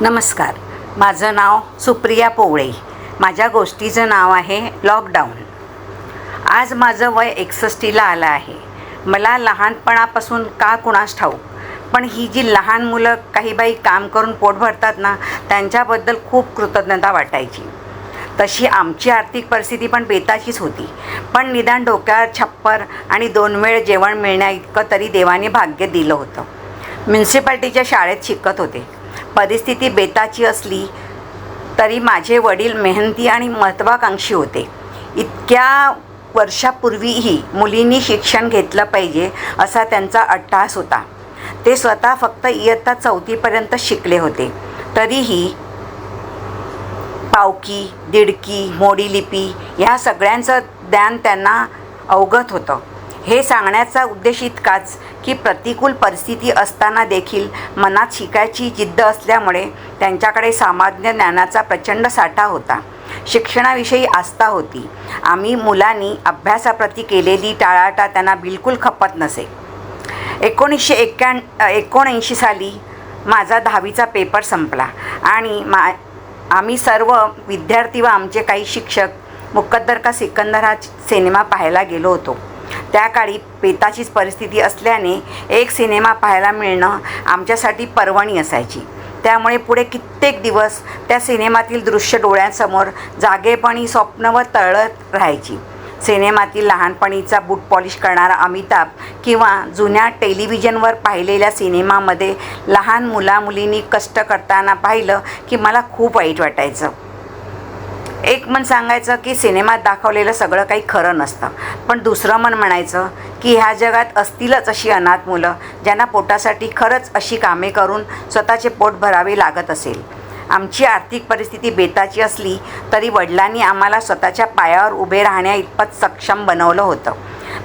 नमस्कार. माझं नाव सुप्रिया पोवळे. माझ्या गोष्टीचं नाव आहे लॉकडाऊन. आज माझं वय एकसष्टीला आलं आहे. मला लहानपणापासून का कुणास ठाऊक? पण ही जी लहान मुलं काही बाई काम करून पोट भरतात ना त्यांच्याबद्दल खूप कृतज्ञता वाटायची. तशी आमची आर्थिक परिस्थिती पण बेताचीच होती. पण निदान डोक्यावर छप्पर आणि दोन वेळ जेवण मिळण्या इतकं तरी देवाने भाग्य दिलं होतं. म्युन्सिपाल्टीच्या शाळेत शिकत होते. परिस्थिती बेताची असली तरी माझे वडील मेहनती आणि महत्त्वाकांक्षी होते. इतक्या वर्षापूर्वीही मुलींनी शिक्षण घेतलं पाहिजे असा त्यांचा अट्टास होता. ते स्वतः फक्त इयत्ता चौथीपर्यंत शिकले होते. तरीही पावकी दिडकी मोडी लिपी ह्या सगळ्यांचं ज्ञान त्यांना अवगत होतं. हे सांगण्याचा उद्देश इतकाच की प्रतिकूल परिस्थिती असताना देखील मनात शिकायची जिद्द असल्यामुळे त्यांच्याकडे सामान्य ज्ञानाचा प्रचंड साठा होता. शिक्षणाविषयी आस्था होती. आम्ही मुलांनी अभ्यासाप्रती केलेली टाळाटा त्यांना बिलकुल खपत नसे. एकोणीसशे एक्क्याण एकोणऐंशी साली माझा दहावीचा पेपर संपला आणि मा आम्ही सर्व विद्यार्थी व आमचे काही शिक्षक मुकद्दर का सिकंदर हा सिनेमा पाहायला गेलो होतो. त्या काळी पेताचीच परिस्थिती असल्याने एक सिनेमा पाहायला मिळणं आमच्यासाठी पर्वणी असायची. त्यामुळे पुढे कित्येक दिवस त्या सिनेमातील दृश्य डोळ्यांसमोर जागेपणी स्वप्न व तळत राहायची. सिनेमातील लहानपणीचा बूट पॉलिश करणारा अमिताभ किंवा जुन्या टेलिव्हिजनवर पाहिलेल्या सिनेमामध्ये लहान मुलामुलींनी कष्ट करताना पाहिलं की मला खूप वाईट वाटायचं. एक मन सांगायचं की सिनेमात दाखवलेलं सगळं काही खरं नसतं. पण दुसरं मन म्हणायचं की ह्या जगात असतीलच अशी अनाथ मुलं ज्यांना पोटासाठी खरंच अशी कामे करून स्वतःचे पोट भरावे लागत असेल. आमची आर्थिक परिस्थिती बेताची असली तरी वडिलांनी आम्हाला स्वतःच्या पायावर उभे राहण्या इतपत सक्षम बनवलं होतं.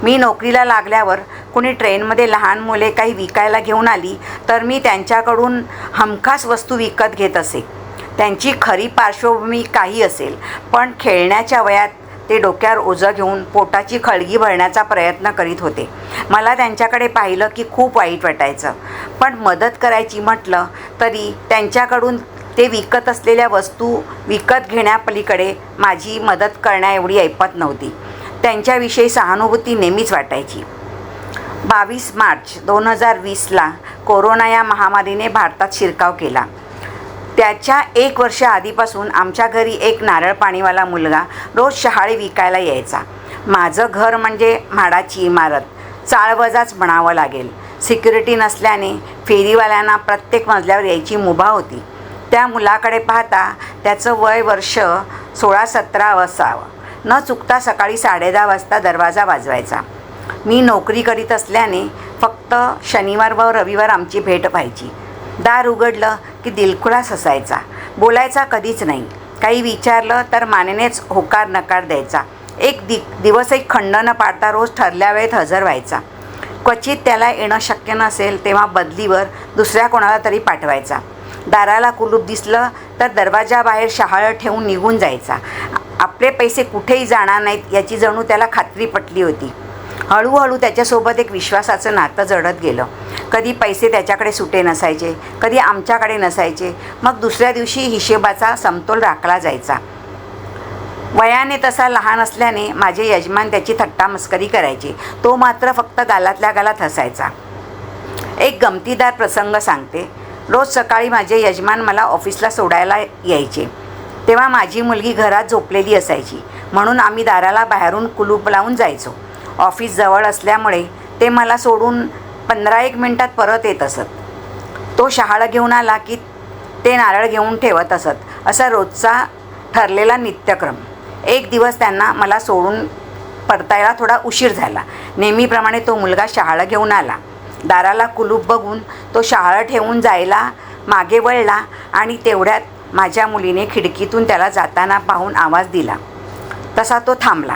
मी नोकरीला लागल्यावर कुणी ट्रेनमध्ये लहान मुले काही विकायला घेऊन आली तर मी त्यांच्याकडून हमखास वस्तू विकत घेत असे. त्यांची खरी पार्श्वभूमी काही असेल पण खेळण्याच्या वयात ते डोक्यावर ओझं घेऊन पोटाची खळगी भरण्याचा प्रयत्न करीत होते. मला त्यांच्याकडे पाहिलं की खूप वाईट वाटायचं. पण मदत करायची म्हटलं तरी त्यांच्याकडून ते विकत असलेल्या वस्तू विकत घेण्यापलीकडे माझी मदत करण्या एवढी ऐपत नव्हती. त्यांच्याविषयी सहानुभूती नेहमीच वाटायची. बावीस मार्च दोन हजार वीसला कोरोना या महामारीने भारतात शिरकाव केला. त्याच्या एक वर्ष आधीपासून आमच्या घरी एक नारळ पाणीवाला मुलगा रोज शहाळे विकायला यायचा. माझं घर म्हणजे म्हाडाची इमारत. चाळवजाच म्हणावं लागेल. सिक्युरिटी नसल्याने फेरीवाल्यांना प्रत्येक मजल्यावर यायची मुभा होती. त्या मुलाकडे पाहता त्याचं वय वर्ष सोळा सतरा असावं. न चुकता सकाळी साडेदहा वाजता दरवाजा वाजवायचा. मी नोकरी करीत असल्याने फक्त शनिवार व रविवार आमची भेट व्हायची. दार उघडलं की दिलखुलास असायचा. बोलायचा कधीच नाही. काही विचारलं तर मानेनेच होकार नकार द्यायचा. एक दि दिवसही खंड न पाडता रोज ठरल्या वेळेत हजर व्हायचा. क्वचित त्याला येणं शक्य नसेल तेव्हा बदलीवर दुसऱ्या कोणाला तरी पाठवायचा. दाराला कुलूप दिसलं तर दरवाजाबाहेर शहाळं ठेवून निघून जायचा. आपले पैसे कुठेही जाणार नाहीत याची जणू त्याला खात्री पटली होती. हळूहळू त्याच्यासोबत एक विश्वासाचं नातं जडत गेलं. कधी पैसे त्याच्याकडे सुटे नसायचे कधी आमच्याकडे नसायचे. मग दुसऱ्या दिवशी हिशेबाचा समतोल राखला जायचा. वयाने तसा लहान असल्याने माझे यजमान त्याची थट्टा मस्करी करायचे. तो मात्र फक्त गालातल्या गालात हसायचा. एक गमतीदार प्रसंग सांगते. रोज सकाळी माझे यजमान मला ऑफिसला सोडायला यायचे. तेव्हा माझी मुलगी घरात झोपलेली असायची. म्हणून आम्ही दाराला बाहेरून कुलूप लावून जायचो. ऑफिस जवळ असल्यामुळे ते मला सोडून पंधरा एक मिनटात परत येत असत. तो शहाळं घेऊन आला की ते नारळ घेऊन ठेवत असत. असा रोजचा ठरलेला नित्यक्रम. एक दिवस त्यांना मला सोडून परतायला थोडा उशीर झाला. नेहमीप्रमाणे तो मुलगा शहाळं घेऊन आला. दाराला कुलूप बघून तो शहाळं ठेवून जायला मागे वळला आणि तेवढ्यात माझ्या मुलीने खिडकीतून त्याला जाताना पाहून आवाज दिला. तसा तो थांबला.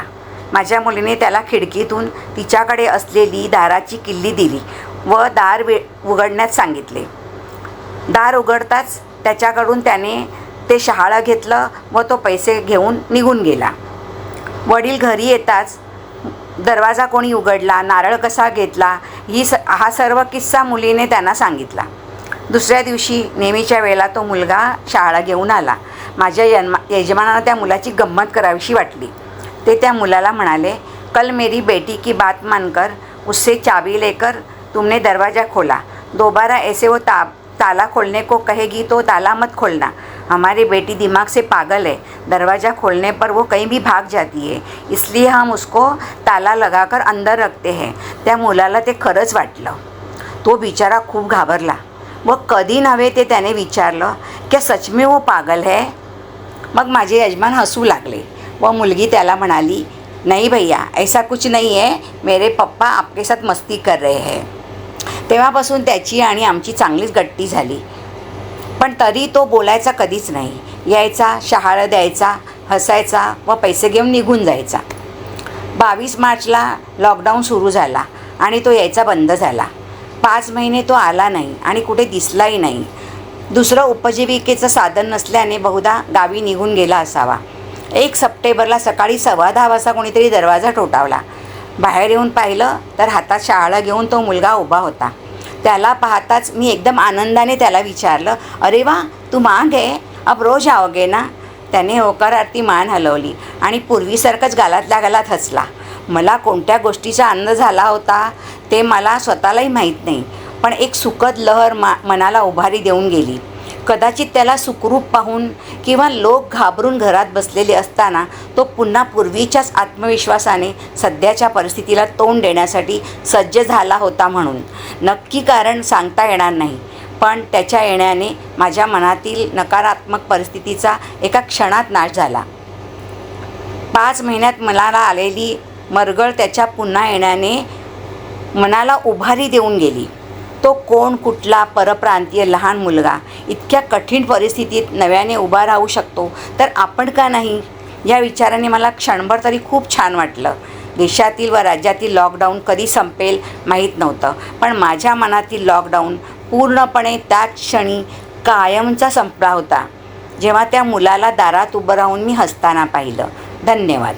माझ्या मुलीने त्याला खिडकीतून तिच्याकडे असलेली दाराची किल्ली दिली व दार वे उघडण्यास सांगितले. दार उघडताच त्याच्याकडून त्याने ते शहाळं घेतलं व तो पैसे घेऊन निघून गेला. वडील घरी येताच दरवाजा कोणी उघडला नारळ कसा घेतला ही स हा सर्व किस्सा मुलीने त्यांना सांगितला. दुसऱ्या दिवशी नेहमीच्या वेळेला तो मुलगा शाळा घेऊन आला. माझ्या यनमा यजमानानं त्या मुलाची गंमत करावीशी वाटली. ते त्या मुलाला म्हणाले कल मेरी बेटी की बात मानकर उससे चाबी लेकर तुमने दरवाज़ा खोला। दोबारा ऐसे वो ता ताला खोलने को कहेगी तो ताला मत खोलना। हमारी बेटी दिमाग से पागल है। दरवाज़ा खोलने पर वो कहीं भी भाग जाती है। इसलिए हम उसको ताला लगाकर अंदर रखते हैं। त्या मुलाला ते खरंच वाटलं. तो बिचारा खूप घाबरला। व कधी नव्हे ते त्याने विचारलं. क्या सच में वो पागल है? मग माझे यजमान हसू लागले. व मुलगी त्याला म्हणाली नाही भैया ऐसा कुछ नाही आहे मेरे पप्पा आपके साथ मस्ती कर रहे हैं. तेव्हापासून त्याची आणि आमची चांगलीच गट्टी झाली. पण तरी तो बोलायचा कधीच नाही. यायचा शहाळं द्यायचा हसायचा व पैसे घेऊन निघून जायचा. बावीस मार्चला लॉकडाऊन सुरू झाला आणि तो यायचा बंद झाला. पाच महिने तो आला नाही आणि कुठे दिसलाही नाही. दुसरं उपजीविकेचं साधन नसल्याने बहुधा गावी निघून गेला असावा. एक सप्टेंबरला सकाळी सव्वा दहा वाजता कोणीतरी दरवाजा ठोठावला. बाहेर येऊन पाहिलं तर हातात शाळा घेऊन तो मुलगा उभा होता. त्याला पाहताच मी एकदम आनंदाने त्याला विचारलं अरे वा तू माग आहे. अब रोज आओगे ना? त्याने होकारार्थी मान हलवली आणि पूर्वीसारखंच गालातल्या गालात हसला. मला कोणत्या गोष्टीचा आनंद झाला होता ते मला स्वतःलाही माहीत नाही पण एक सुखद लहर मा मनाला उभारी देऊन गेली. कदाचित त्याला सुखरूप पाहून किंवा लोक घाबरून घरात बसलेले असताना तो पुन्हा पूर्वीच्याच आत्मविश्वासाने सध्याच्या परिस्थितीला तोंड देण्यासाठी सज्ज झाला होता म्हणून. नक्की कारण सांगता येणार नाही. पण त्याच्या येण्याने माझ्या मनातील नकारात्मक परिस्थितीचा एका क्षणात नाश झाला. पाच महिन्यात मनाला आलेली मरगळ त्याच्या पुन्हा येण्याने मनाला उभारी देऊन गेली. तो कोण कुठला परप्रांतीय लहान मुलगा? इतक्या कठीण परिस्थितीत नव्याने उभा राहू शकतो तर आपण का नाही? या विचाराने मला क्षणभर तरी खूप छान वाटलं. देशातील व राज्यातील लॉकडाऊन कधी संपेल माहीत नव्हतं पण माझ्या मनातील लॉकडाऊन पूर्णपणे त्याच क्षणी कायमचा संपला होता जेव्हा त्या मुलाला दारात उभं राहून मी हसताना पाहिलं. धन्यवाद.